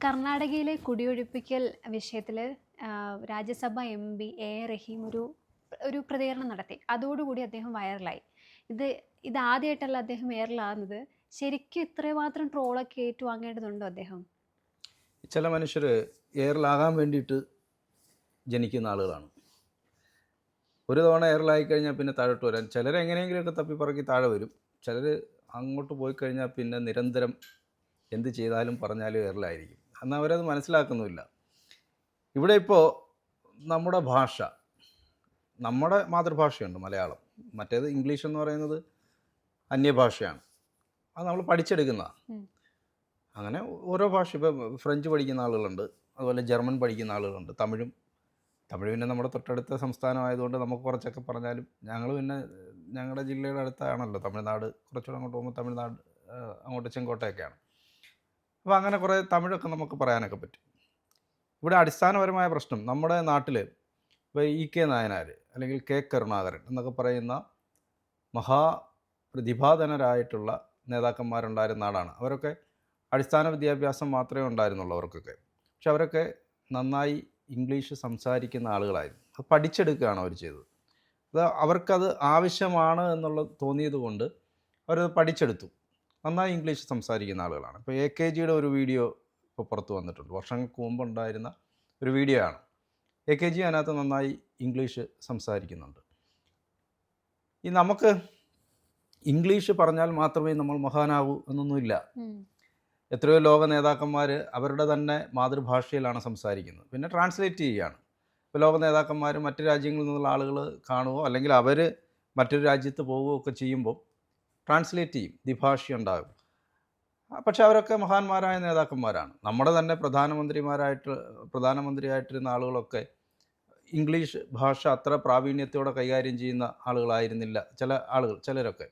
കർണാടകയിലെ കുടിയൊഴിപ്പിക്കൽ വിഷയത്തിൽ Rajya Sabha M P A Rahim ഒരു ഒരു പ്രതികരണം നടത്തി. അതോടുകൂടി അദ്ദേഹം വൈറലായി. ഇത് ഇത് ആദ്യമായിട്ടല്ല അദ്ദേഹം വൈറലാകുന്നത്. ശരിക്കും ഇത്രമാത്രം ട്രോളൊക്കെ ഏറ്റുവാങ്ങേണ്ടതുണ്ടോ അദ്ദേഹം? ചില മനുഷ്യർ എയറിലാകാൻ വേണ്ടിയിട്ട് ജനിക്കുന്ന ആളുകളാണ്. ഒരു തവണ എയറിലായി കഴിഞ്ഞാൽ പിന്നെ താഴോട്ട് വരാൻ ചിലർ എങ്ങനെയെങ്കിലുമൊക്കെ തപ്പിപ്പറക്കി താഴെ വരും. ചിലർ അങ്ങോട്ട് പോയി കഴിഞ്ഞാൽ പിന്നെ നിരന്തരം എന്ത് ചെയ്താലും പറഞ്ഞാലും എയറിലായിരിക്കും എന്നാൽ അവരത് മനസ്സിലാക്കുന്നുമില്ല. ഇവിടെ ഇപ്പോൾ നമ്മുടെ ഭാഷ നമ്മുടെ മാതൃഭാഷയുണ്ട് മലയാളം. മറ്റേത് ഇംഗ്ലീഷ് എന്ന് പറയുന്നത് അന്യഭാഷയാണ്. അത് നമ്മൾ പഠിച്ചെടുക്കുന്നതാണ് അങ്ങനെ ഓരോ ഭാഷ ഇപ്പോൾ ഫ്രഞ്ച് പഠിക്കുന്ന ആളുകളുണ്ട് അതുപോലെ ജർമ്മൻ പഠിക്കുന്ന ആളുകളുണ്ട് തമിഴും. തമിഴ് പിന്നെ നമ്മുടെ തൊട്ടടുത്ത സംസ്ഥാനമായതുകൊണ്ട് നമുക്ക് കുറച്ചൊക്കെ പറഞ്ഞാലും ഞങ്ങൾ പിന്നെ ഞങ്ങളുടെ ജില്ലയുടെ അടുത്താണല്ലോ തമിഴ്നാട്. കുറച്ചുകൂടെ അങ്ങോട്ട് പോകുമ്പോൾ തമിഴ്നാട് അങ്ങോട്ട് ചെങ്കോട്ടയൊക്കെയാണ്. അപ്പോൾ അങ്ങനെ കുറേ തമിഴൊക്കെ നമുക്ക് പറയാനൊക്കെ പറ്റും. ഇവിടെ അടിസ്ഥാനപരമായ പ്രശ്നം നമ്മുടെ നാട്ടിൽ ഇപ്പോൾ ഇ കെ നായനാർ അല്ലെങ്കിൽ കെ കരുണാകരൻ എന്നൊക്കെ പറയുന്ന മഹാ മഹാപ്രതിഭാധനരായിട്ടുള്ള നേതാക്കന്മാരുണ്ടായിരുന്ന നാടാണ് അവരൊക്കെ അടിസ്ഥാന വിദ്യാഭ്യാസം മാത്രമേ ഉണ്ടായിരുന്നുള്ളൂ അവർക്കൊക്കെ. പക്ഷെ അവരൊക്കെ നന്നായി ഇംഗ്ലീഷ് സംസാരിക്കുന്ന ആളുകളായിരുന്നു. അത് പഠിച്ചെടുക്കുകയാണ് അവർ ചെയ്തത്. അത് അവർക്കത് ആവശ്യമാണ് എന്നുള്ളത് തോന്നിയത് കൊണ്ട് അവരത് പഠിച്ചെടുത്തു. നന്നായി ഇംഗ്ലീഷ് സംസാരിക്കുന്ന ആളുകളാണ്. ഇപ്പോൾ എ കെ ജിയുടെ ഒരു വീഡിയോ ഇപ്പോൾ പുറത്ത് വന്നിട്ടുണ്ട്. വർഷങ്ങൾക്ക് മുമ്പ് ഉണ്ടായിരുന്ന ഒരു വീഡിയോ ആണ്. എ കെ ജി അതിനകത്ത് നന്നായി ഇംഗ്ലീഷ് സംസാരിക്കുന്നുണ്ട്. ഈ നമുക്ക് ഇംഗ്ലീഷ് പറഞ്ഞാൽ മാത്രമേ നമ്മൾ മഹാനാവൂ എന്നൊന്നുമില്ല. എത്രയോ ലോക നേതാക്കന്മാർ അവരുടെ തന്നെ മാതൃഭാഷയിലാണ് സംസാരിക്കുന്നത്. പിന്നെ ട്രാൻസ്ലേറ്റ് ചെയ്യുകയാണ്. ഇപ്പോൾ ലോക നേതാക്കന്മാർ മറ്റ് രാജ്യങ്ങളിൽ നിന്നുള്ള ആളുകൾ കാണുകയോ അല്ലെങ്കിൽ അവർ മറ്റൊരു രാജ്യത്ത് പോവുകയോ ഒക്കെ ചെയ്യുമ്പോൾ ട്രാൻസ്ലേറ്റ് ചെയ്യും ദ്വിഭാഷ ഉണ്ടാകും. പക്ഷെ അവരൊക്കെ മഹാന്മാരായ നേതാക്കന്മാരാണ്. നമ്മുടെ തന്നെ പ്രധാനമന്ത്രിമാരായിട്ട് പ്രധാനമന്ത്രിയായിട്ടിരുന്ന ആളുകളൊക്കെ ഇംഗ്ലീഷ് ഭാഷ അത്ര പ്രാവീണ്യത്തോടെ കൈകാര്യം ചെയ്യുന്ന ആളുകളായിരുന്നില്ല ചില ആളുകൾ ചിലരൊക്കെ.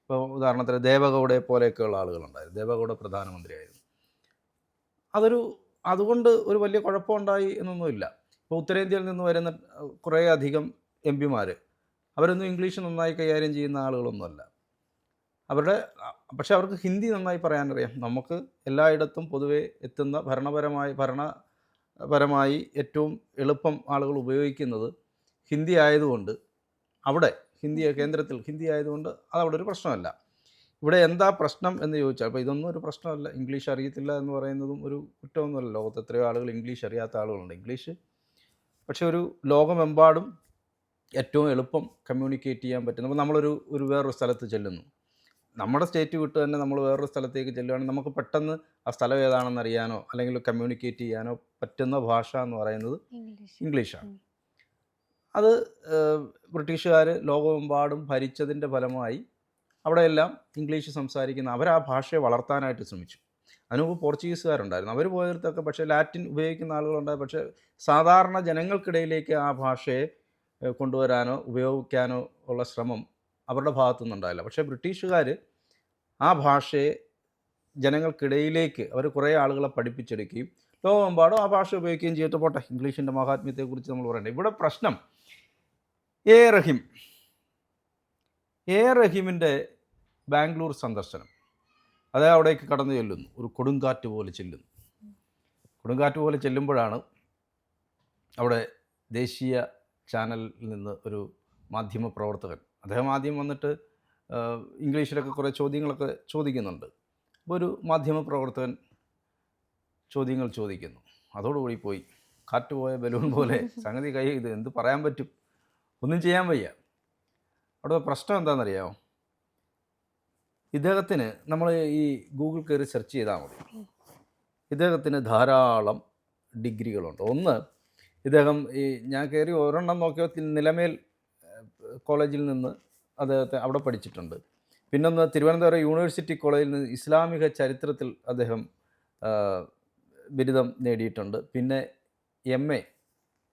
ഇപ്പോൾ ഉദാഹരണത്തിന് ദേവഗൗഡയെ പോലെയൊക്കെയുള്ള ആളുകളുണ്ടായിരുന്നു. ദേവഗൗഡ പ്രധാനമന്ത്രിയായിരുന്നു. അതൊരു അതുകൊണ്ട് ഒരു വലിയ കുഴപ്പമുണ്ടായി എന്നൊന്നുമില്ല. ഇപ്പോൾ ഉത്തരേന്ത്യയിൽ നിന്ന് വരുന്ന കുറേ അധികം എം പിമാർ അവരൊന്നും ഇംഗ്ലീഷ് നന്നായി കൈകാര്യം ചെയ്യുന്ന ആളുകളൊന്നുമല്ല. അവരുടെ പക്ഷേ അവർക്ക് ഹിന്ദി നന്നായി പറയാനറിയാം. നമുക്ക് എല്ലായിടത്തും പൊതുവെ എത്തുന്ന ഭരണപരമായി ഭരണപരമായി ഏറ്റവും എളുപ്പം ആളുകൾ ഉപയോഗിക്കുന്നത് ഹിന്ദി ആയതുകൊണ്ട് അവിടെ ഹിന്ദി കേന്ദ്രത്തിൽ ഹിന്ദി ആയതുകൊണ്ട് അതവിടെ ഒരു പ്രശ്നമല്ല. ഇവിടെ എന്താ പ്രശ്നം എന്ന് ചോദിച്ചാൽ അപ്പോൾ ഇതൊന്നും ഒരു പ്രശ്നമല്ല. ഇംഗ്ലീഷ് അറിയത്തില്ല എന്ന് പറയുന്നതും ഒരു കുറ്റമൊന്നുമല്ല. ലോകത്ത് എത്രയോ ആളുകൾ ഇംഗ്ലീഷ് അറിയാത്ത ആളുകളുണ്ട് ഇംഗ്ലീഷ്. പക്ഷേ ഒരു ലോകമെമ്പാടും ഏറ്റവും എളുപ്പം കമ്മ്യൂണിക്കേറ്റ് ചെയ്യാൻ പറ്റും അപ്പോൾ നമ്മളൊരു ഒരു വേറൊരു സ്ഥലത്ത് ചെല്ലുന്നു. നമ്മുടെ സ്റ്റേറ്റ് വിട്ട് തന്നെ നമ്മൾ വേറൊരു സ്ഥലത്തേക്ക് ചെല്ലുകയാണെങ്കിൽ നമുക്ക് പെട്ടെന്ന് ആ സ്ഥലം ഏതാണെന്ന് അറിയാനോ അല്ലെങ്കിൽ കമ്മ്യൂണിക്കേറ്റ് ചെയ്യാനോ പറ്റുന്ന ഭാഷ എന്ന് പറയുന്നത് ഇംഗ്ലീഷ് ഇംഗ്ലീഷാണ്. അത് ബ്രിട്ടീഷുകാർ ലോകമെമ്പാടും ഭരിച്ചതിന്റെ ഫലമായി അവിടെയെല്ലാം ഇംഗ്ലീഷ് സംസാരിക്കുന്ന അവർ ആ ഭാഷയെ വളർത്താനായിട്ട് ശ്രമിച്ചു. അതിനുമുമ്പ് പോർച്ചുഗീസുകാരുണ്ടായിരുന്നു. അവർ പോയടുത്തൊക്കെ പക്ഷേ ലാറ്റിൻ ഉപയോഗിക്കുന്ന ആളുകളുണ്ടായി പക്ഷേ സാധാരണ ജനങ്ങൾക്കിടയിലേക്ക് ആ ഭാഷയെ കൊണ്ടുവരാനോ ഉപയോഗിക്കാനോ ഉള്ള ശ്രമം അവരുടെ ഭാഗത്തു നിന്നുണ്ടായില്ല പക്ഷേ ബ്രിട്ടീഷുകാർ ആ ഭാഷയെ ജനങ്ങൾക്കിടയിലേക്ക് അവർ കുറേ ആളുകളെ പഠിപ്പിച്ചെടുക്കുകയും ലോകമെമ്പാടും ആ ഭാഷ ഉപയോഗിക്കുകയും ചെയ്തിട്ട് പോട്ടെ. ഇംഗ്ലീഷിന്റെ മഹാത്മ്യത്തെക്കുറിച്ച് നമ്മൾ പറയണ്ടേ. ഇവിടെ പ്രശ്നം എ റഹീം. എ റഹീമിന്റെ ബാംഗ്ലൂർ സന്ദർശനം. അതേ അവിടേക്ക് കടന്നു ചെല്ലുന്നു. ഒരു കൊടുങ്കാറ്റ് പോലെ ചെല്ലുന്നു. കൊടുങ്കാറ്റ് പോലെ ചെല്ലുമ്പോഴാണ് അവിടെ ദേശീയ ചാനലിൽ നിന്ന് ഒരു മാധ്യമ പ്രവർത്തകൻ അദ്ദേഹം ആദ്യം വന്നിട്ട് ഇംഗ്ലീഷിലൊക്കെ കുറേ ചോദ്യങ്ങളൊക്കെ ചോദിക്കുന്നുണ്ട്. അപ്പോൾ ഒരു മാധ്യമ പ്രവർത്തകൻ ചോദ്യങ്ങൾ ചോദിക്കുന്നു. അതോടുകൂടി പോയി കാറ്റ് പോയ ബലൂൺ പോലെ സംഗതി കൈ ഇത് എന്ത് പറയാൻ പറ്റും? ഒന്നും ചെയ്യാൻ വയ്യ. അവിടെ പ്രശ്നം എന്താണെന്നറിയാമോ ഇദ്ദേഹത്തിന് നമ്മൾ ഈ ഗൂഗിൾ കയറി സെർച്ച് ചെയ്താൽ മതി. ഇദ്ദേഹത്തിന് ധാരാളം ഡിഗ്രികളുണ്ട്. ഒന്ന് ഇദ്ദേഹം ഈ ഞാൻ കയറി ഒരെണ്ണം നോക്കിയ നിലമേൽ കോളേജിൽ നിന്ന് അദ്ദേഹത്തെ അവിടെ പഠിച്ചിട്ടുണ്ട്. പിന്നൊന്ന് തിരുവനന്തപുരം യൂണിവേഴ്സിറ്റി കോളേജിൽ നിന്ന് ഇസ്ലാമിക ചരിത്രത്തിൽ അദ്ദേഹം ബിരുദം നേടിയിട്ടുണ്ട്. പിന്നെ എം എ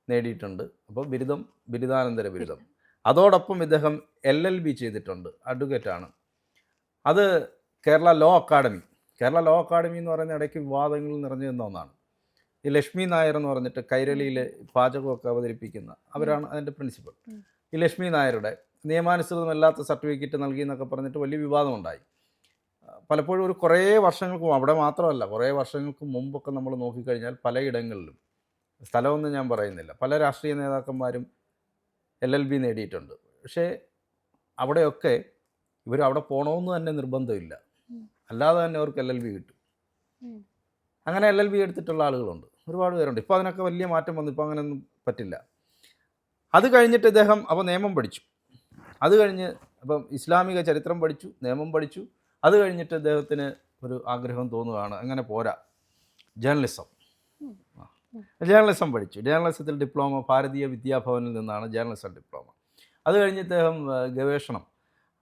നേടിയിട്ടുണ്ട്. അപ്പോൾ ബിരുദം ബിരുദാനന്തര ബിരുദം. അതോടൊപ്പം ഇദ്ദേഹം എൽ എൽ ബി ചെയ്തിട്ടുണ്ട്. അഡ്വക്കേറ്റാണ് അത് Kerala law academy. Kerala law academy എന്ന് പറയുന്ന ഇടയ്ക്ക് വിവാദങ്ങൾ നിറഞ്ഞു നിന്ന ഒന്നാണ്. ഈ ലക്ഷ്മി നായർ എന്ന് പറഞ്ഞിട്ട് കൈരളിയിൽ പാചകമൊക്കെ അവതരിപ്പിക്കുന്ന അവരാണ് അതിന്റെ പ്രിൻസിപ്പൽ. ഈ ലക്ഷ്മി നായരുടെ നിയമാനുസൃതമല്ലാത്ത സർട്ടിഫിക്കറ്റ് നൽകി എന്നൊക്കെ പറഞ്ഞിട്ട് വലിയ വിവാദമുണ്ടായി. പലപ്പോഴും ഒരു കുറേ വർഷങ്ങൾക്ക് അവിടെ മാത്രമല്ല കുറേ വർഷങ്ങൾക്ക് മുമ്പൊക്കെ നമ്മൾ നോക്കിക്കഴിഞ്ഞാൽ പലയിടങ്ങളിലും സ്ഥലമൊന്നും ഞാൻ പറയുന്നില്ല പല രാഷ്ട്രീയ നേതാക്കന്മാരും എൽ എൽ ബി നേടിയിട്ടുണ്ട്. പക്ഷേ അവിടെയൊക്കെ ഇവർ അവിടെ പോകണമെന്ന് തന്നെ നിർബന്ധമില്ല. അല്ലാതെ തന്നെ അവർക്ക് എൽ എൽ ബി കിട്ടും. അങ്ങനെ എൽ എൽ ബി എടുത്തിട്ടുള്ള ആളുകളുണ്ട്. ഒരുപാട് പേരുണ്ട്. ഇപ്പോൾ അതിനൊക്കെ വലിയ മാറ്റം വന്നു. ഇപ്പോൾ അങ്ങനെയൊന്നും പറ്റില്ല. അത് കഴിഞ്ഞിട്ട് ഇദ്ദേഹം അപ്പോൾ നിയമം പഠിച്ചു. അത് കഴിഞ്ഞ് അപ്പം ഇസ്ലാമിക ചരിത്രം പഠിച്ചു നിയമം പഠിച്ചു. അത് കഴിഞ്ഞിട്ട് അദ്ദേഹത്തിന് ഒരു ആഗ്രഹം തോന്നുകയാണ്. അങ്ങനെ പോരാ. ജേർണലിസം. ജേർണലിസം പഠിച്ചു. ജേർണലിസത്തിൽ ഡിപ്ലോമ ഭാരതീയ വിദ്യാഭവനിൽ നിന്നാണ് ജേർണലിസം ഡിപ്ലോമ. അത് കഴിഞ്ഞ് ഇദ്ദേഹം ഗവേഷണം.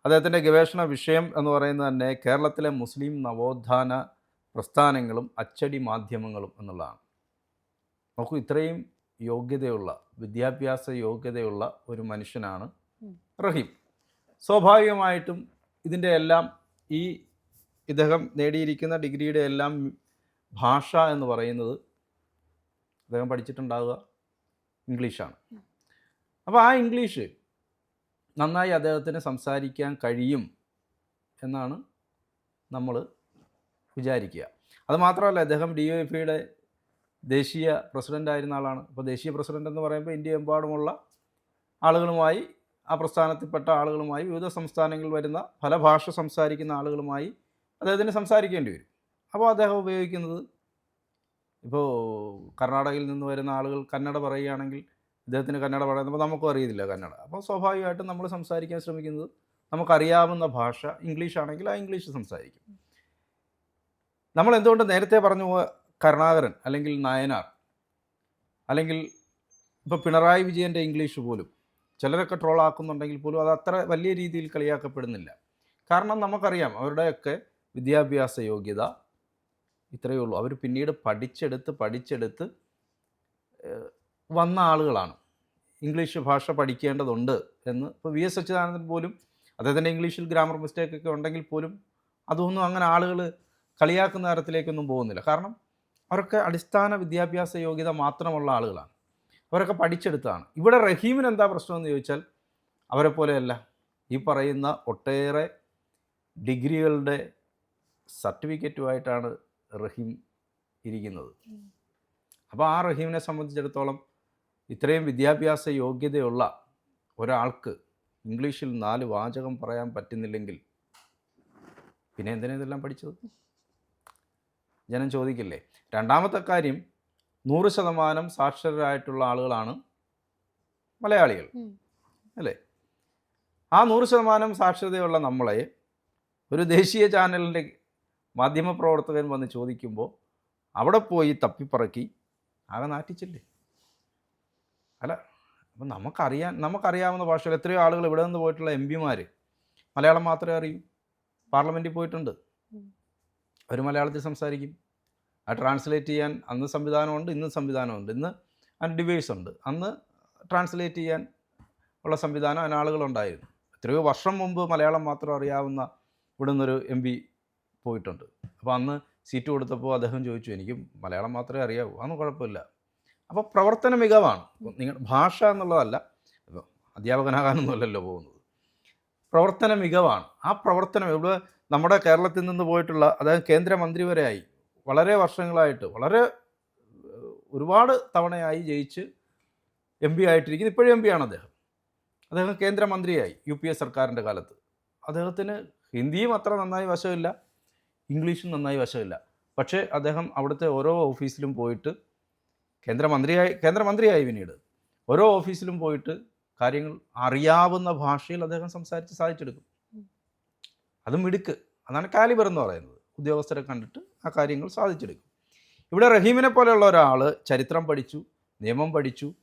അദ്ദേഹത്തിന്റെ ഗവേഷണ വിഷയം എന്ന് പറയുന്നത് തന്നെ കേരളത്തിലെ മുസ്ലിം നവോത്ഥാന പ്രസ്ഥാനങ്ങളും അച്ചടി മാധ്യമങ്ങളും എന്നുള്ളതാണ്. നോക്കൂ ഇത്രയും യോഗ്യതയുള്ള വിദ്യാഭ്യാസ യോഗ്യതയുള്ള ഒരു മനുഷ്യനാണ് റഹീം. സ്വാഭാവികമായിട്ടും ഇതിന്റെ എല്ലാം ഈ ഇദ്ദേഹം നേടിയിരിക്കുന്ന ഡിഗ്രിയുടെ എല്ലാം ഭാഷ എന്ന് പറയുന്നത് അദ്ദേഹം പഠിച്ചിട്ടുണ്ടാവുക ഇംഗ്ലീഷാണ്. അപ്പോൾ ആ ഇംഗ്ലീഷ് നന്നായി അദ്ദേഹത്തിന് സംസാരിക്കാൻ കഴിയും എന്നാണ് നമ്മൾ വിചാരിക്കുക. അതുമാത്രമല്ല അദ്ദേഹം ഡി ഒ എഫ് ദേശീയ പ്രസിഡന്റ് ആയിരുന്ന ആളാണ്. അപ്പോൾ ദേശീയ പ്രസിഡന്റ് എന്ന് പറയുമ്പോൾ ഇന്ത്യ എമ്പാടുമുള്ള ആളുകളുമായി ആ പ്രസ്ഥാനത്തിൽപ്പെട്ട ആളുകളുമായി വിവിധ സംസ്ഥാനങ്ങളിൽ വരുന്ന പല ഭാഷ സംസാരിക്കുന്ന ആളുകളുമായി അദ്ദേഹത്തിന് സംസാരിക്കേണ്ടി വരും. അപ്പോൾ അദ്ദേഹം ഉപയോഗിക്കുന്നത് ഇപ്പോൾ കർണാടകയിൽ നിന്ന് വരുന്ന ആളുകൾ കന്നഡ പറയുകയാണെങ്കിൽ ഇദ്ദേഹത്തിന് കന്നഡ പറയുമ്പോൾ നമുക്കും അറിയത്തില്ല കന്നഡ. അപ്പോൾ സ്വാഭാവികമായിട്ടും നമ്മൾ സംസാരിക്കാൻ ശ്രമിക്കുന്നത് നമുക്കറിയാവുന്ന ഭാഷ ഇംഗ്ലീഷ് ആണെങ്കിൽ ആ ഇംഗ്ലീഷ് സംസാരിക്കും. നമ്മൾ എന്തുകൊണ്ട് നേരത്തെ പറഞ്ഞു കരുണാകരൻ അല്ലെങ്കിൽ നായനാർ അല്ലെങ്കിൽ ഇപ്പോൾ പിണറായി വിജയന്റെ ഇംഗ്ലീഷ് പോലും ചിലരൊക്കെ ട്രോൾ ആക്കുന്നുണ്ടെങ്കിൽ പോലും അത് അത്ര വലിയ രീതിയിൽ കളിയാക്കപ്പെടുന്നില്ല. കാരണം നമുക്കറിയാം അവരുടെയൊക്കെ വിദ്യാഭ്യാസ യോഗ്യത ഇത്രയേ ഉള്ളൂ. അവർ പിന്നീട് പഠിച്ചെടുത്ത് പഠിച്ചെടുത്ത് വന്ന ആളുകളാണ്. ഇംഗ്ലീഷ് ഭാഷ പഠിക്കേണ്ടതുണ്ട് എന്ന് ഇപ്പോൾ വി എസ് അച്യുതാനന്ദൻ പോലും അദ്ദേഹത്തിന്റെ ഇംഗ്ലീഷിൽ ഗ്രാമർ മിസ്റ്റേക്കൊക്കെ ഉണ്ടെങ്കിൽ പോലും അതൊന്നും അങ്ങനെ ആളുകൾ കളിയാക്കുന്ന തരത്തിലേക്കൊന്നും പോകുന്നില്ല. കാരണം അവരൊക്കെ അടിസ്ഥാന വിദ്യാഭ്യാസ യോഗ്യത മാത്രമുള്ള ആളുകളാണ്. അവരൊക്കെ പഠിച്ചെടുത്തതാണ്. ഇവിടെ റഹീമിന് എന്താ പ്രശ്നമെന്ന് ചോദിച്ചാൽ അവരെ പോലെയല്ല. ഈ പറയുന്ന ഒട്ടേറെ ഡിഗ്രികളുടെ സർട്ടിഫിക്കറ്റുമായിട്ടാണ് റഹീം ഇരിക്കുന്നത്. അപ്പോൾ ആ റഹീമിനെ സംബന്ധിച്ചിടത്തോളം ഇത്രയും വിദ്യാഭ്യാസ യോഗ്യതയുള്ള ഒരാൾക്ക് ഇംഗ്ലീഷിൽ നാല് വാചകം പറയാൻ പറ്റുന്നില്ലെങ്കിൽ പിന്നെ എന്തിനാ ഇതെല്ലാം പഠിച്ചത്? ജനം ചോദിക്കില്ലേ? രണ്ടാമത്തെ കാര്യം നൂറ് ശതമാനം സാക്ഷരരായിട്ടുള്ള ആളുകളാണ് മലയാളികൾ. അല്ലേ? ആ നൂറ് ശതമാനം സാക്ഷരതയുള്ള നമ്മളെ ഒരു ദേശീയ ചാനലിന്റെ മാധ്യമപ്രവർത്തകൻ വന്ന് ചോദിക്കുമ്പോൾ അവിടെ പോയി തപ്പിപ്പറക്കി ആകെ നാറ്റിച്ചില്ലേ? അല്ല അപ്പം നമുക്കറിയാൻ നമുക്കറിയാവുന്ന ഭാഷയിൽ എത്രയോ ആളുകൾ ഇവിടെ നിന്ന് പോയിട്ടുള്ള എം പിമാർ മലയാളം മാത്രമേ അറിയൂ. പാർലമെന്റിൽ പോയിട്ടുണ്ട്. അവർ മലയാളത്തിൽ സംസാരിക്കും. ആ ട്രാൻസ്ലേറ്റ് ചെയ്യാൻ അന്ന് സംവിധാനമുണ്ട് ഇന്ന് സംവിധാനമുണ്ട്. ഇന്ന് അതിന് ഡിവൈസ് ഉണ്ട്. അന്ന് ട്രാൻസ്ലേറ്റ് ചെയ്യാൻ ഉള്ള സംവിധാനം അതിന് ആളുകളുണ്ടായിരുന്നു. എത്രയോ വർഷം മുമ്പ് മലയാളം മാത്രം അറിയാവുന്ന ഇവിടെ നിന്നൊരു എം പി പോയിട്ടുണ്ട്. അപ്പോൾ അന്ന് സീറ്റ് കൊടുത്തപ്പോൾ അദ്ദേഹം ചോദിച്ചു എനിക്ക് മലയാളം മാത്രമേ അറിയാവൂ. അതൊന്നും കുഴപ്പമില്ല. അപ്പോൾ പ്രവർത്തന മികവാണ്. നിങ്ങൾ ഭാഷ എന്നുള്ളതല്ല അധ്യാപകനാകാനൊന്നുമല്ലല്ലോ പോകുന്നത്. പ്രവർത്തന മികവാണ്. ആ പ്രവർത്തനം ഇവിടെ നമ്മുടെ കേരളത്തിൽ നിന്ന് പോയിട്ടുള്ള അതായത് കേന്ദ്രമന്ത്രി വരെയായി. വളരെ വർഷങ്ങളായിട്ട് വളരെ ഒരുപാട് തവണയായി ജയിച്ച് എം പി ആയിട്ടിരിക്കുന്നു. ഇപ്പോഴും എം പി ആണ് അദ്ദേഹം. അദ്ദേഹം കേന്ദ്രമന്ത്രിയായി യു പി എ സർക്കാരിന്റെ കാലത്ത്. അദ്ദേഹത്തിന് ഹിന്ദിയും അത്ര നന്നായി വശമില്ല ഇംഗ്ലീഷും നന്നായി വശമില്ല. പക്ഷേ അദ്ദേഹം അവിടുത്തെ ഓരോ ഓഫീസിലും പോയിട്ട് കേന്ദ്രമന്ത്രിയായി കേന്ദ്രമന്ത്രിയായി പിന്നീട്. ഓരോ ഓഫീസിലും പോയിട്ട് കാര്യങ്ങൾ അറിയാവുന്ന ഭാഷയിൽ അദ്ദേഹം സംസാരിച്ച് സാധിച്ചെടുക്കും. അതും മിടുക്ക്. അതാണ് കാലിബർ എന്ന് പറയുന്നത്. ഉദ്യോഗസ്ഥരെ കണ്ടിട്ട് ആ കാര്യങ്ങൾ സാധിച്ചെടുക്കും. ഇവിടെ റഹീമിനെ പോലെയുള്ള ഒരാൾ ചരിത്രം പഠിച്ചു നിയമം പഠിച്ചു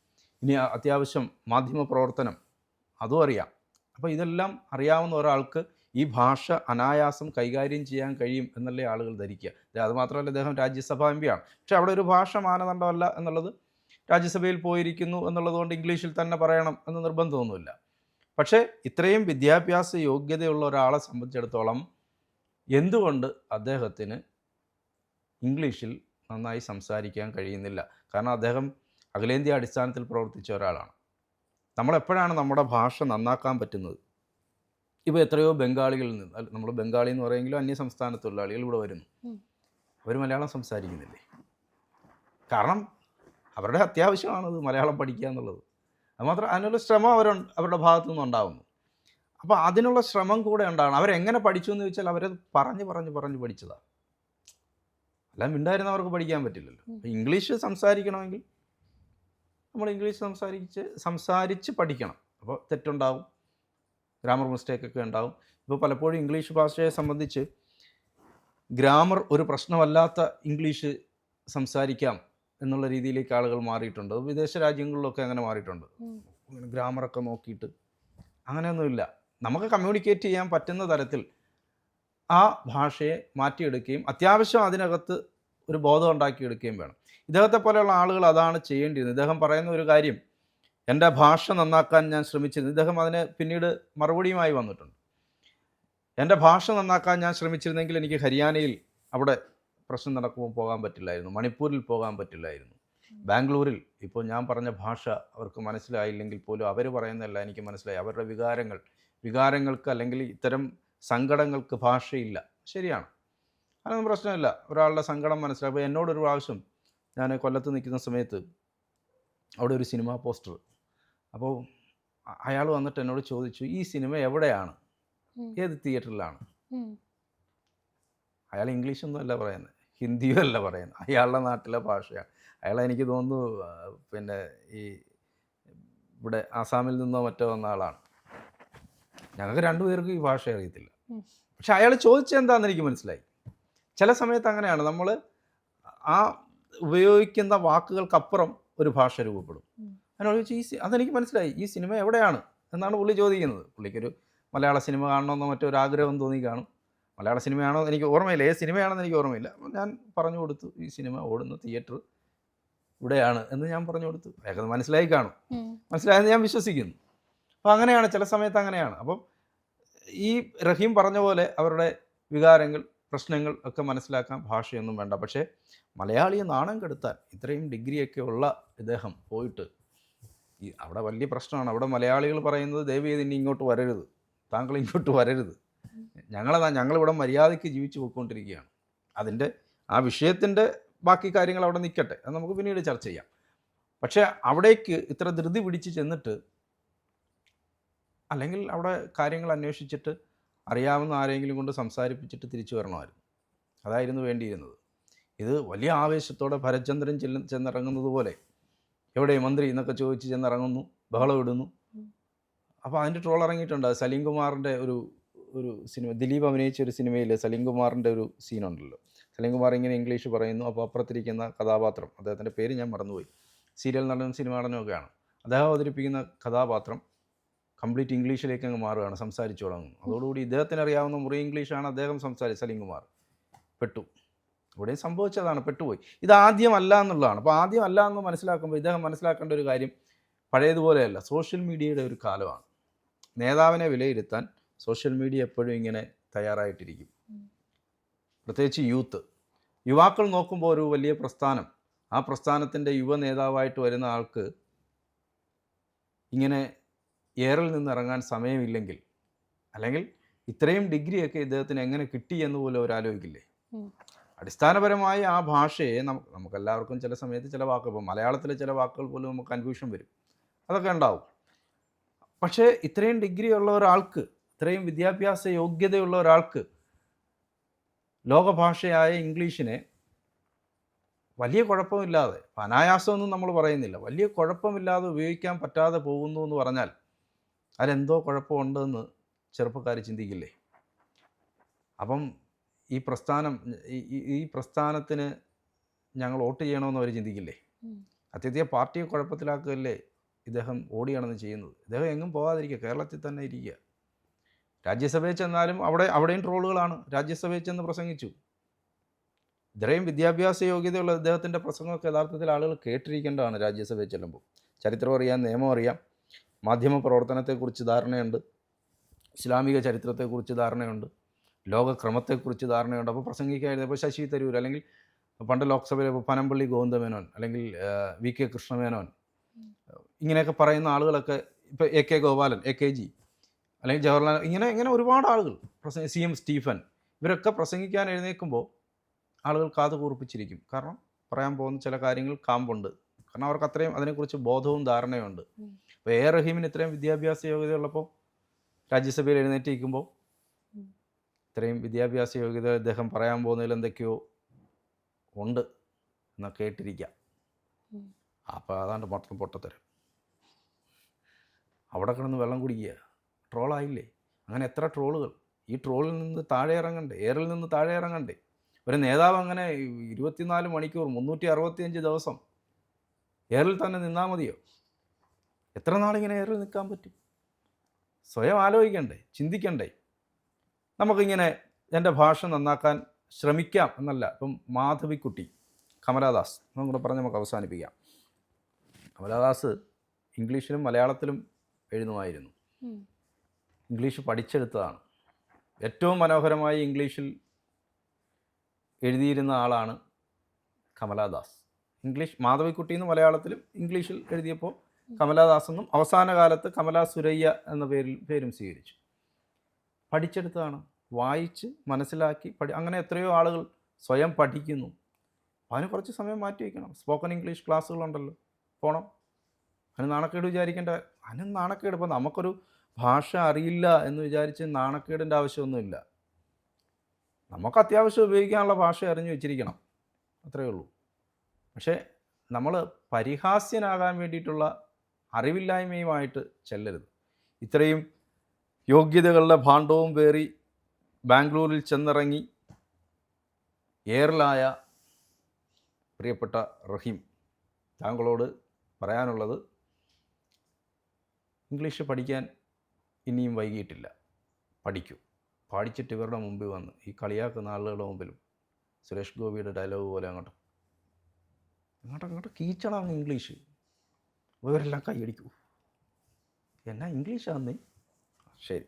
ഇനി അത്യാവശ്യം മാധ്യമ പ്രവർത്തനം അതും അറിയാം. അപ്പോൾ ഇതെല്ലാം അറിയാവുന്ന ഒരാൾക്ക് ഈ ഭാഷ അനായാസം കൈകാര്യം ചെയ്യാൻ കഴിയും എന്നല്ലേ ആളുകൾ ധരിക്കുക. അത് മാത്രമല്ല അദ്ദേഹം രാജ്യസഭാ എം പിയാണ് പക്ഷെ അവിടെ ഒരു ഭാഷ മാനദണ്ഡമല്ല എന്നുള്ളത് രാജ്യസഭയിൽ പോയിരിക്കുന്നു എന്നുള്ളതുകൊണ്ട് ഇംഗ്ലീഷിൽ തന്നെ പറയണം എന്ന് നിർബന്ധമൊന്നുമില്ല. പക്ഷേ ഇത്രയും വിദ്യാഭ്യാസ യോഗ്യതയുള്ള ഒരാളെ സംബന്ധിച്ചിടത്തോളം എന്തുകൊണ്ട് അദ്ദേഹത്തിന് ഇംഗ്ലീഷിൽ നന്നായി സംസാരിക്കാൻ കഴിയുന്നില്ല? കാരണം അദ്ദേഹം അഖിലേന്ത്യാ അടിസ്ഥാനത്തിൽ പ്രവർത്തിച്ച ഒരാളാണ്. നമ്മളെപ്പോഴാണ് നമ്മുടെ ഭാഷ നന്നാക്കാൻ പറ്റുന്നത്? ഇപ്പോൾ എത്രയോ ബംഗാളികളിൽ നിന്ന് നമ്മൾ ബംഗാളി എന്ന് പറയുമെങ്കിലും അന്യ സംസ്ഥാന തൊഴിലാളികൾ ഇവിടെ വരുന്നു. അവർ മലയാളം സംസാരിക്കുന്നില്ലേ? കാരണം അവരുടെ അത്യാവശ്യമാണത് മലയാളം പഠിക്കുക എന്നുള്ളത്. അതുമാത്രം അതിനുള്ള ശ്രമം അവർ അവരുടെ ഭാഗത്തു നിന്നുണ്ടാവുന്നു അപ്പോൾ അതിനുള്ള ശ്രമം കൂടെ ഉണ്ടാകണം അവരെങ്ങനെ പഠിച്ചു എന്ന് ചോദിച്ചാൽ അവരത് പറഞ്ഞ് പറഞ്ഞ് പറഞ്ഞ് പഠിച്ചതാണ് അല്ല മിണ്ടായിരുന്നവർക്ക് പഠിക്കാൻ പറ്റില്ലല്ലോ. അപ്പോൾ ഇംഗ്ലീഷ് സംസാരിക്കണമെങ്കിൽ നമ്മൾ ഇംഗ്ലീഷ് സംസാരിച്ച് സംസാരിച്ച് പഠിക്കണം. അപ്പോൾ തെറ്റുണ്ടാവും. ഗ്രാമർ മിസ്റ്റേക്കൊക്കെ ഉണ്ടാവും. ഇപ്പോൾ പലപ്പോഴും ഇംഗ്ലീഷ് ഭാഷയെ സംബന്ധിച്ച് ഗ്രാമർ ഒരു പ്രശ്നമല്ലാത്ത ഇംഗ്ലീഷ് സംസാരിക്കാം. എന്നുള്ള രീതിയിലേക്ക് ആളുകൾ മാറിയിട്ടുണ്ട്. വിദേശ രാജ്യങ്ങളിലൊക്കെ അങ്ങനെ മാറിയിട്ടുണ്ട്. ഗ്രാമറൊക്കെ നോക്കിയിട്ട് അങ്ങനെയൊന്നുമില്ല. നമുക്ക് കമ്മ്യൂണിക്കേറ്റ് ചെയ്യാൻ പറ്റുന്ന തരത്തിൽ ആ ഭാഷയെ മാറ്റിയെടുക്കുകയും അത്യാവശ്യം അതിനകത്ത് ഒരു ബോധം ഉണ്ടാക്കിയെടുക്കുകയും വേണം. ഇദ്ദേഹത്തെ പോലെയുള്ള ആളുകൾ അതാണ് ചെയ്യേണ്ടിയിരുന്നത്. ഇദ്ദേഹം പറയുന്ന ഒരു കാര്യം എന്റെ ഭാഷ നന്നാക്കാൻ ഞാൻ ശ്രമിച്ചിരുന്നു. ഇദ്ദേഹം അതിന് പിന്നീട് മറുപടിയുമായി വന്നിട്ടുണ്ട്. എന്റെ ഭാഷ നന്നാക്കാൻ ഞാൻ ശ്രമിച്ചിരുന്നെങ്കിൽ എനിക്ക് ഹരിയാനയിൽ അവിടെ പ്രശ്നം നടക്കുമ്പോൾ പോകാൻ പറ്റില്ലായിരുന്നു. മണിപ്പൂരിൽ പോകാൻ പറ്റില്ലായിരുന്നു. ബാംഗ്ലൂരിൽ ഇപ്പോൾ ഞാൻ പറഞ്ഞ ഭാഷ അവർക്ക് മനസ്സിലായില്ലെങ്കിൽ പോലും അവർ പറയുന്നതല്ല എനിക്ക് മനസ്സിലായി. അവരുടെ വികാരങ്ങൾ വികാരങ്ങൾക്ക് അല്ലെങ്കിൽ ഇത്തരം സങ്കടങ്ങൾക്ക് ഭാഷയില്ല. ശരിയാണ്. അതൊന്നും പ്രശ്നമില്ല. ഒരാളുടെ സങ്കടം മനസ്സിലായി. അപ്പോൾ എന്നോടൊരു പ്രാവശ്യം ഞാൻ കൊല്ലത്ത് നിൽക്കുന്ന സമയത്ത് അവിടെ ഒരു സിനിമ പോസ്റ്റർ. അപ്പോൾ അയാൾ വന്നിട്ട് എന്നോട് ചോദിച്ചു ഈ സിനിമ എവിടെയാണ്? ഏത് തിയേറ്ററിലാണ്. അയാൾ ഇംഗ്ലീഷൊന്നും അല്ല പറയുന്നത് ഹിന്ദിയും അല്ല പറയുന്നത്. അയാളുടെ നാട്ടിലെ ഭാഷയാണ്. അയാൾ എനിക്ക് തോന്നുന്നു പിന്നെ ഈ ഇവിടെ ആസാമിൽ നിന്നോ മറ്റോ വന്ന ആളാണ്. ഞങ്ങൾക്ക് രണ്ടുപേർക്കും ഈ ഭാഷ അറിയത്തില്ല. പക്ഷെ അയാൾ ചോദിച്ചെന്താണെന്ന് എനിക്ക് മനസ്സിലായി. ചില സമയത്ത് അങ്ങനെയാണ്. നമ്മൾ ആ ഉപയോഗിക്കുന്ന വാക്കുകൾക്കപ്പുറം ഒരു ഭാഷ രൂപപ്പെടും. അതിനോട് ചോദിച്ചു ഈ അതെനിക്ക് മനസ്സിലായി. ഈ സിനിമ എവിടെയാണ്? എന്നാണ് പുള്ളി ചോദിക്കുന്നത്. പുള്ളിക്കൊരു മലയാള സിനിമ കാണണമെന്നോ മറ്റോ ഒരു ആഗ്രഹം തോന്നി കാണും. മലയാള സിനിമയാണോ എനിക്ക് ഓർമ്മയില്ല. ഏത് സിനിമയാണെന്ന് എനിക്ക് ഓർമ്മയില്ല. ഞാൻ പറഞ്ഞു കൊടുത്തു ഈ സിനിമ ഓടുന്ന തിയേറ്റർ ഇവിടെയാണ് എന്ന് ഞാൻ പറഞ്ഞു കൊടുത്തു. അയാൾക്ക് മനസ്സിലായി കാണും. മനസ്സിലായെന്ന് ഞാൻ വിശ്വസിക്കുന്നു. അപ്പോൾ അങ്ങനെയാണ് ചില സമയത്ത് അങ്ങനെയാണ്. അപ്പം ഈ റഹീം പറഞ്ഞ പോലെ അവരുടെ വികാരങ്ങൾ പ്രശ്നങ്ങൾ ഒക്കെ മനസ്സിലാക്കാൻ ഭാഷയൊന്നും വേണ്ട. പക്ഷേ മലയാളിയെ നാണം കെടുത്താൻ ഇത്രയും ഡിഗ്രിയൊക്കെ ഉള്ള ഇദ്ദേഹം പോയിട്ട് ഈ അവിടെ വലിയ പ്രശ്നമാണ്. അവിടെ മലയാളികൾ പറയുന്നത് ദയവ് ചെയ്ത് ഇനി ഇങ്ങോട്ട് വരരുത്. താങ്കൾ ഇങ്ങോട്ട് വരരുത്. ഞങ്ങളതാ ഞങ്ങളിവിടെ മര്യാദയ്ക്ക് ജീവിച്ചു പോയിക്കൊണ്ടിരിക്കുകയാണ്. അതിന്റെ ആ വിഷയത്തിന്റെ ബാക്കി കാര്യങ്ങൾ അവിടെ നിൽക്കട്ടെ. അത് നമുക്ക് പിന്നീട് ചർച്ച ചെയ്യാം. പക്ഷേ അവിടേക്ക് ഇത്ര ധൃതി പിടിച്ച് ചെന്നിട്ട് അല്ലെങ്കിൽ അവിടെ കാര്യങ്ങൾ അന്വേഷിച്ചിട്ട് അറിയാവുന്ന ആരെങ്കിലും കൊണ്ട് സംസാരിപ്പിച്ചിട്ട് തിരിച്ചു വരണമായിരുന്നു. അതായിരുന്നു വേണ്ടിയിരുന്നത്. ഇത് വലിയ ആവേശത്തോടെ ഭരചന്ദ്രൻ ചെല്ലു ചെന്നിറങ്ങുന്നത് പോലെ. എവിടെ മന്ത്രി എന്നൊക്കെ ചോദിച്ച് ചെന്നിറങ്ങുന്നു ബഹളം ഇടുന്നു. അപ്പോൾ അതിന്റെ ട്രോൾ ഇറങ്ങിയിട്ടുണ്ട്. സലീം കുമാറിന്റെ ഒരു ഒരു സിനിമ ദിലീപ് അഭിനയിച്ച ഒരു സിനിമയിൽ സലീം കുമാറിന്റെ ഒരു സീനുണ്ടല്ലോ. സലീം കുമാർ ഇങ്ങനെ ഇംഗ്ലീഷ് പറയുന്നു അപ്പോൾ അപ്പുറത്തിരിക്കുന്ന കഥാപാത്രം അദ്ദേഹത്തിന്റെ പേര് ഞാൻ മറന്നുപോയി. സീരിയൽ നടനും സിനിമ നടനും ഒക്കെയാണ് അദ്ദേഹം അവതരിപ്പിക്കുന്ന കഥാപാത്രം കംപ്ലീറ്റ് ഇംഗ്ലീഷിലേക്ക് അങ്ങ് മാറുകയാണ് സംസാരിച്ചു തുടങ്ങുന്നു. അതോടുകൂടി ഇദ്ദേഹത്തിന് അറിയാവുന്ന മുറി ഇംഗ്ലീഷാണ് അദ്ദേഹം സംസാരിച്ചത് സലീം കുമാർ പെട്ടു. ഇവിടെ സംഭവിച്ചതാണ് പെട്ടുപോയി. ഇത് ആദ്യമല്ല എന്നുള്ളതാണ്. അപ്പോൾ ആദ്യമല്ല എന്ന് മനസ്സിലാക്കുമ്പോൾ ഇദ്ദേഹം മനസ്സിലാക്കേണ്ട ഒരു കാര്യം പഴയതുപോലെയല്ല സോഷ്യൽ മീഡിയയുടെ ഒരു കാലമാണ്. നേതാവിനെ വിലയിരുത്താൻ സോഷ്യൽ മീഡിയ എപ്പോഴും ഇങ്ങനെ തയ്യാറായിട്ടിരിക്കും. പ്രത്യേകിച്ച് യൂത്ത്. യുവാക്കൾ നോക്കുമ്പോൾ ഒരു വലിയ പ്രസ്ഥാനം. ആ പ്രസ്ഥാനത്തിന്റെ യുവ നേതാവായിട്ട് വരുന്ന ആൾക്ക് ഇങ്ങനെ എയറിൽ നിന്ന് ഇറങ്ങാൻ സമയമില്ലെങ്കിൽ അല്ലെങ്കിൽ ഇത്രയും ഡിഗ്രിയൊക്കെ ഇദ്ദേഹത്തിന് എങ്ങനെ കിട്ടി എന്ന് പോലും അവർ ആലോചിക്കില്ലേ. അടിസ്ഥാനപരമായി ആ ഭാഷയെ നമുക്ക് നമുക്കെല്ലാവർക്കും ചില സമയത്ത് ചില വാക്കുകൾ ഇപ്പോൾ മലയാളത്തിലെ ചില വാക്കുകൾ പോലും നമുക്ക് കൺഫ്യൂഷൻ വരും. അതൊക്കെ ഉണ്ടാവും. പക്ഷേ ഇത്രയും ഡിഗ്രി ഉള്ള ഒരാൾക്ക് ഇത്രയും വിദ്യാഭ്യാസ യോഗ്യതയുള്ള ഒരാൾക്ക് ലോകഭാഷയായ ഇംഗ്ലീഷിനെ വലിയ കുഴപ്പമില്ലാതെ അനായാസമൊന്നും നമ്മൾ പറയുന്നില്ല വലിയ കുഴപ്പമില്ലാതെ ഉപയോഗിക്കാൻ പറ്റാതെ പോകുന്നു എന്ന് പറഞ്ഞാൽ അതിലെന്തോ കുഴപ്പമുണ്ടെന്ന് ചെറുപ്പക്കാർ ചിന്തിക്കില്ലേ? അപ്പം ഈ പ്രസ്ഥാനം ഈ- പ്രസ്ഥാനത്തിന് ഞങ്ങൾ വോട്ട് ചെയ്യണമെന്ന് അവർ ചിന്തിക്കില്ലേ. അത്യധിക പാർട്ടിയെ കുഴപ്പത്തിലാക്കുകയല്ലേ ഇദ്ദേഹം ഓടിയാണെന്ന് ചെയ്യുന്നത്? ഇദ്ദേഹം എങ്ങും പോകാതിരിക്കുക കേരളത്തിൽ തന്നെ ഇരിക്കുക. രാജ്യസഭയിൽ ചെന്നാലും അവിടെ അവിടെയും ട്രോളുകളാണ്. രാജ്യസഭയിൽ ചെന്ന് പ്രസംഗിച്ചു. ഇത്രയും വിദ്യാഭ്യാസ യോഗ്യതയുള്ള അദ്ദേഹത്തിന്റെ പ്രസംഗമൊക്കെ യഥാർത്ഥത്തിൽ ആളുകൾ കേട്ടിരിക്കേണ്ടതാണ് രാജ്യസഭയിൽ ചെല്ലുമ്പോൾ. ചരിത്രം അറിയാം നിയമം അറിയാം. മാധ്യമ പ്രവർത്തനത്തെക്കുറിച്ച് ധാരണയുണ്ട്. ഇസ്ലാമിക ചരിത്രത്തെക്കുറിച്ച് ധാരണയുണ്ട്. ലോകക്രമത്തെക്കുറിച്ച് ധാരണയുണ്ട്. അപ്പോൾ പ്രസംഗിക്കായിരുന്നു ഇപ്പോൾ ശശി തരൂർ അല്ലെങ്കിൽ പണ്ട് ലോക്സഭയിൽ ഇപ്പോൾ പനമ്പള്ളി ഗോവിന്ദമേനോൻ അല്ലെങ്കിൽ വി കെ കൃഷ്ണമേനോൻ ഇങ്ങനെയൊക്കെ പറയുന്ന ആളുകളൊക്കെ ഇപ്പോൾ A K Gopalan A K G അല്ലെങ്കിൽ ജവഹർലാൽ ഇങ്ങനെ ഇങ്ങനെ ഒരുപാട് ആളുകൾ പ്രസംഗ സി എം സ്റ്റീഫൻ ഇവരൊക്കെ പ്രസംഗിക്കാൻ എഴുന്നേൽക്കുമ്പോൾ ആളുകൾ കാത് കൂർപ്പിച്ചിരിക്കും കാരണം പറയാൻ പോകുന്ന ചില കാര്യങ്ങൾ കാമ്പുണ്ട് കാരണം അവർക്ക് അത്രയും അതിനെക്കുറിച്ച് ബോധവും ധാരണയുണ്ട് ഉം. അപ്പോൾ എ റഹീമിന് ഇത്രയും വിദ്യാഭ്യാസ യോഗ്യതയുള്ളപ്പോൾ രാജ്യസഭയിൽ എഴുന്നേറ്റിരിക്കുമ്പോൾ. ഇത്രയും വിദ്യാഭ്യാസ യോഗ്യത അദ്ദേഹം പറയാൻ പോകുന്നതിൽ എന്തൊക്കെയോ ഉണ്ട് എന്ന് കേട്ടിരിക്കാം. അപ്പോൾ അതാണ്ട് മൊത്തം പൊട്ടത്തരം അവിടെ കിടന്ന് വെള്ളം കുടിക്കുക ട്രോളായില്ലേ? അങ്ങനെ എത്ര ട്രോളുകൾ. ഈ ട്രോളിൽ നിന്ന് താഴെ ഇറങ്ങണ്ടേ? എയറിൽ നിന്ന് താഴെ ഇറങ്ങണ്ടേ? ഒരു നേതാവ് അങ്ങനെ ഇരുപത്തിനാല് മണിക്കൂർ മുന്നൂറ്റി അറുപത്തിയഞ്ച് ദിവസം എയറിൽ തന്നെ നിന്നാൽ മതിയോ? എത്ര നാളിങ്ങനെ എയറിൽ നിൽക്കാൻ പറ്റും? സ്വയം ആലോചിക്കണ്ടേ ചിന്തിക്കണ്ടേ. നമുക്കിങ്ങനെ എന്റെ ഭാഷ നന്നാക്കാൻ ശ്രമിക്കാം എന്നല്ല. ഇപ്പം മാധവിക്കുട്ടി കമലാദാസ് എന്നും പറഞ്ഞ് നമുക്ക് അവസാനിപ്പിക്കാം. കമലാദാസ് ഇംഗ്ലീഷിലും മലയാളത്തിലും എഴുതുമായിരുന്നു. ഇംഗ്ലീഷ് പഠിച്ചെടുത്തതാണ്. ഏറ്റവും മനോഹരമായി ഇംഗ്ലീഷിൽ എഴുതിയിരുന്ന ആളാണ് കമലാദാസ്. ഇംഗ്ലീഷ് മാധവിക്കുട്ടി എന്ന് മലയാളത്തിലും ഇംഗ്ലീഷിൽ എഴുതിയപ്പോൾ കമലാദാസ് എന്നും അവസാന കാലത്ത് കമലാ സുരയ്യ എന്ന പേരിൽ പേരും സ്വീകരിച്ചു. പഠിച്ചെടുത്തതാണ്. വായിച്ച് മനസ്സിലാക്കി പഠി അങ്ങനെ എത്രയോ ആളുകൾ സ്വയം പഠിക്കുന്നു. അതിന് കുറച്ച് സമയം മാറ്റി വയ്ക്കണം. സ്പോക്കൺ ഇംഗ്ലീഷ് ക്ലാസ്സുകളുണ്ടല്ലോ. പോകണം അതിന് നാണക്കേട് വിചാരിക്കേണ്ട. അതിന് നാണക്കേട്. ഇപ്പോൾ നമുക്കൊരു ഭാഷ അറിയില്ല എന്ന് വിചാരിച്ച് നാണക്കേടിന്റെ ആവശ്യമൊന്നുമില്ല. നമുക്ക് അത്യാവശ്യം ഉപയോഗിക്കാനുള്ള ഭാഷ അറിഞ്ഞു വെച്ചിരിക്കണം. അത്രയേ ഉള്ളൂ. പക്ഷേ നമ്മൾ പരിഹാസ്യനാകാൻ വേണ്ടിയിട്ടുള്ള അറിവില്ലായ്മയുമായിട്ട് ചെല്ലരുത്. ഇത്രയും യോഗ്യതകളുടെ ഭാണ്ഡവും പേറി ബാംഗ്ലൂരിൽ ചെന്നിറങ്ങി എയറിലായ പ്രിയപ്പെട്ട റഹീം താങ്കളോട് പറയാനുള്ളത് ഇംഗ്ലീഷ് പഠിക്കാൻ ഇനിയും വൈകിയിട്ടില്ല. പഠിക്കൂ. പഠിച്ചിട്ട് ഇവരുടെ മുമ്പിൽ വന്ന് ഈ കളിയാക്കുന്ന ആളുകളുടെ മുമ്പിലും സുരേഷ് ഗോപിയുടെ ഡയലോഗ് പോലെ അങ്ങോട്ട്. അങ്ങോട്ട് അങ്ങോട്ട് കീച്ചണാണ് ഇംഗ്ലീഷ്. ഇവരെല്ലാം കൈയടിക്കൂ. എന്നാ ഇംഗ്ലീഷാന്നേ? ശരി.